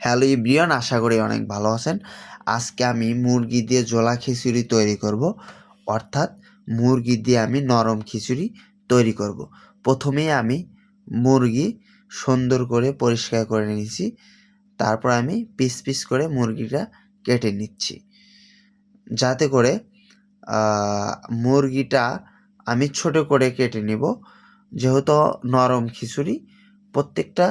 Hello ইব্রিয়ন আশা করি অনেক ভালো আছেন। আজকে আমি মুরগি দিয়ে জোলা খিচুড়ি তৈরি করব। অর্থাৎ মুরগি দিয়ে আমি নরম খিচুড়ি তৈরি করব। প্রথমেই আমি মুরগি সুন্দর করে পরিষ্কার করে নিয়েছি। তারপর আমি পিস পিস করে মুরগিটা কেটে নিচ্ছি। যাতে করে মুরগিটা আমি ছোট করে কেটে নিব। যেহেতু নরম খিচুড়ি, প্রত্যেকটা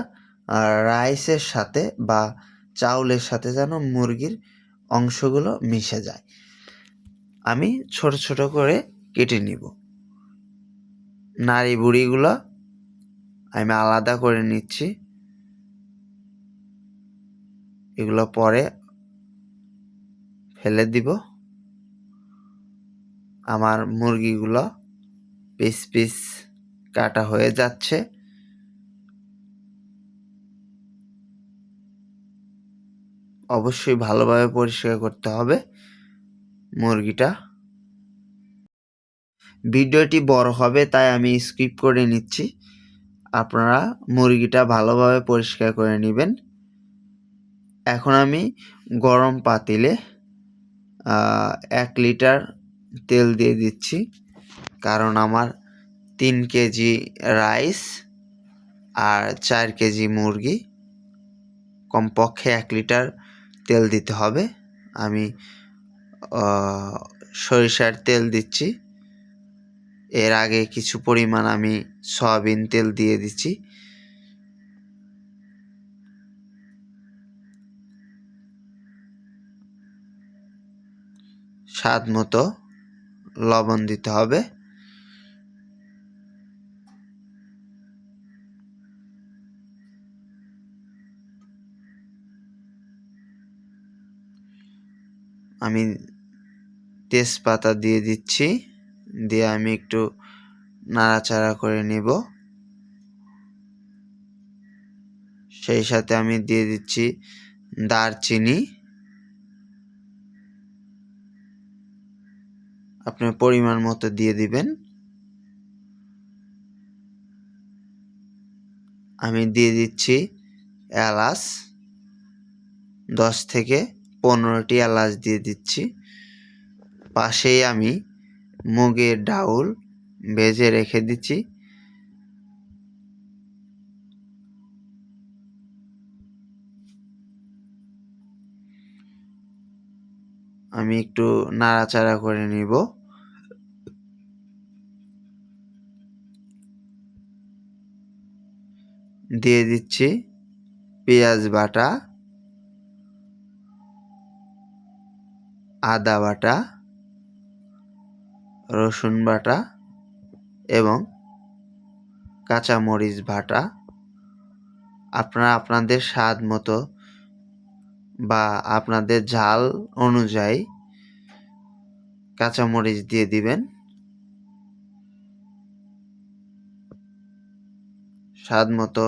রাইসের সাথে বা চাউলের সাথে যেন মুরগির অংশগুলো মিশে যায়। আমি ছোট ছোট করে কেটে নিব। নাড়ি বুড়িগুলো আমি আলাদা করে নিচ্ছি। এগুলো পরে ফেলে দিব। আমার মুরগিগুলো পিস পিস কাটা হয়ে যাচ্ছে। অবশ্যই ভালোভাবে পরিষ্কার করতে হবে মুরগিটা। ভিডিওটি বড় হবে, তাই আমি স্কিপ করে নিচ্ছি। আপনারা মুরগিটা ভালোভাবে পরিষ্কার করে নেবেন। এখন আমি গরম পাতিলে এক লিটার তেল দিয়ে দিচ্ছি। কারণ আমার তিন কেজি রাইস আর চার কেজি মুরগি। কমপক্ষে এক লিটার তেল দিতে হবে। আমি সরিষার তেল দিচ্ছি। এর আগে কিছু পরিমাণ আমি সয়াবিন তেল দিয়ে দিচ্ছি। স্বাদ মতো লবণ দিতে হবে। আমি তেজপাতা দিয়ে দিচ্ছি, দিয়ে আমি একটু নাড়াচাড়া করে নেব। সেই সাথে আমি দিয়ে দিচ্ছি দারচিনি। আপনার পরিমাণ মতো দিয়ে দিবেন। আমি দিয়ে দিচ্ছি এলাচ দশ থেকে পনেরোটি এলাচ দিয়ে দিচ্ছি। পাশেই আমি মুগের ডাউল ভেজে রেখে দিচ্ছি। আমি একটু নাড়াচাড়া করে নিব। দিয়ে দিচ্ছি পেঁয়াজ বাটা। আদা বাটা, রসুন বাটা এবং কাঁচামরিচ বাটা। আপনারা আপনাদের স্বাদ মতো বা আপনাদের ঝাল অনুযায়ী কাঁচামরিচ দিয়ে দিবেন। স্বাদ মতো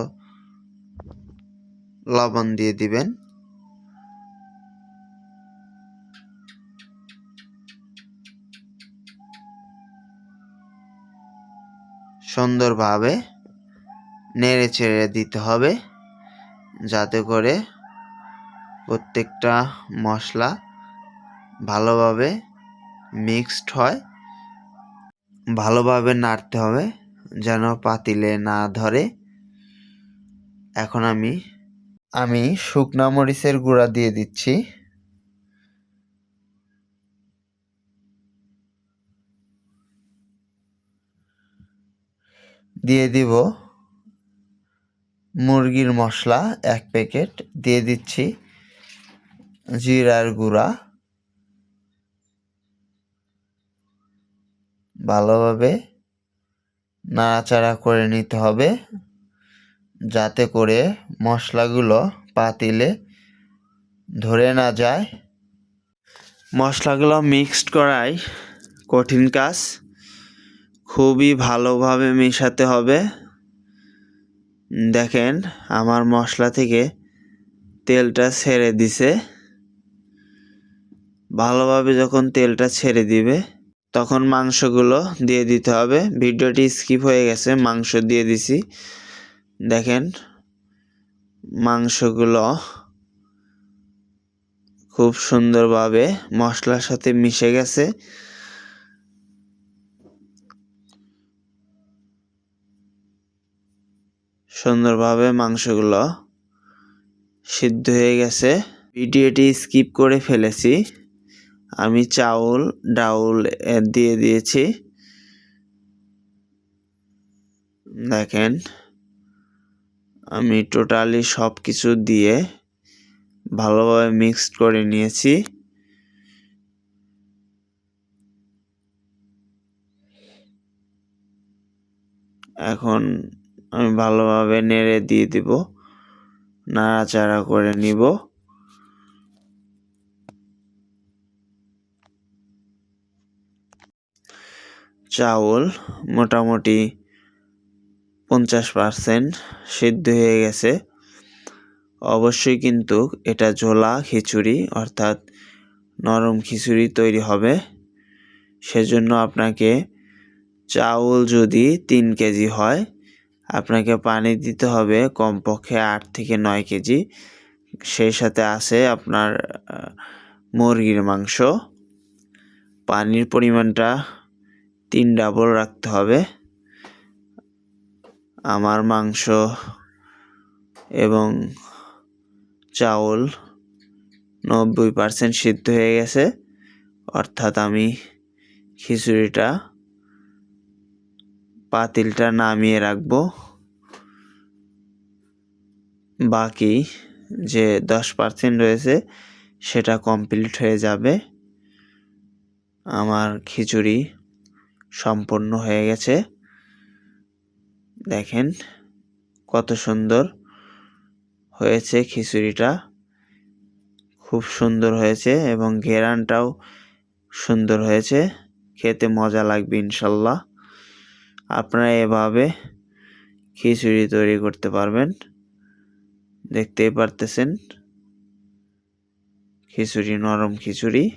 লবণ দিয়ে দিবেন। সুন্দরভাবে নেড়ে চেড়ে দিতে হবে যাতে করে প্রত্যেকটা মশলা ভালোভাবে মিক্সড হয়, ভালোভাবে নাড়তে হবে যেন পাতিলে না ধরে। এখন আমি আমি শুকনা মরিচের গুঁড়া দিয়ে দিচ্ছি। দিয়ে দিব মুরগির মশলা এক প্যাকেট। দিয়ে দিচ্ছি জিরার গুঁড়া। ভালোভাবে নাড়াচাড়া করে নিতে হবে যাতে করে মশলাগুলো পাতিলে ধরে না যায়। মশলাগুলো মিক্সড করাই কঠিন কাজ। খুবই ভালোভাবে মেশাতে হবে। দেখেন, আমার মশলা থেকে তেলটা ছেড়ে দিছে। ভালোভাবে যখন তেলটা ছেড়ে দিবে, তখন মাংসগুলো দিয়ে দিতে হবে। ভিডিওটি স্কিপ হয়ে গেছে, মাংস দিয়ে দিছি। দেখেন, মাংসগুলো খুব সুন্দরভাবে মশলার সাথে মিশে গেছে। সুন্দরভাবে মাংসগুলো সিদ্ধ হয়ে গেছে। ভিডিওটি স্কিপ করে ফেলেছি। আমি চাউল, ডাউল দিয়ে দিয়েছি। দেখেন, আমি টোটালি সব কিছু দিয়ে ভালোভাবে মিক্সড করে নিয়েছি। এখন আমি ভালোভাবে নেড়ে দিয়ে দিব, নাড়াচাড়া করে নিব। চাউল মোটামুটি পঞ্চাশ পারসেন্ট সিদ্ধ হয়ে গেছে। অবশ্যই কিন্তু এটা ঝোলা খিচুড়ি, অর্থাৎ নরম খিচুড়ি তৈরি হবে। সেজন্য আপনাকে চাউল যদি তিন কেজি হয় আপনাকে পানি দিতে হবে কমপক্ষে আট থেকে নয় কেজি। সেই সাথে আছে আপনার মুরগির মাংস। পানির পরিমাণটা তিন ডাবল রাখতে হবে। আমার মাংস এবং চাউল নব্বই পার্সেন্ট সিদ্ধ হয়ে গেছে। অর্থাৎ আমি খিচুড়িটা পাতিলটা নামিয়ে রাখব। বাকি যে দশ পার্সেন্ট রয়েছে, সেটা কমপ্লিট হয়ে যাবে। আমার খিচুড়ি সম্পূর্ণ হয়ে গেছে। দেখেন কত সুন্দর হয়েছে খিচুড়িটা। খুব সুন্দর হয়েছে এবং ঘেরানটাও সুন্দর হয়েছে। খেতে মজা লাগবে ইনশাল্লাহ। আপনারা এভাবে খিচুড়ি তৈরি করতে পারবেন। দেখতেই পারতেছেন। খিচুড়ি নরম খিচুড়ি।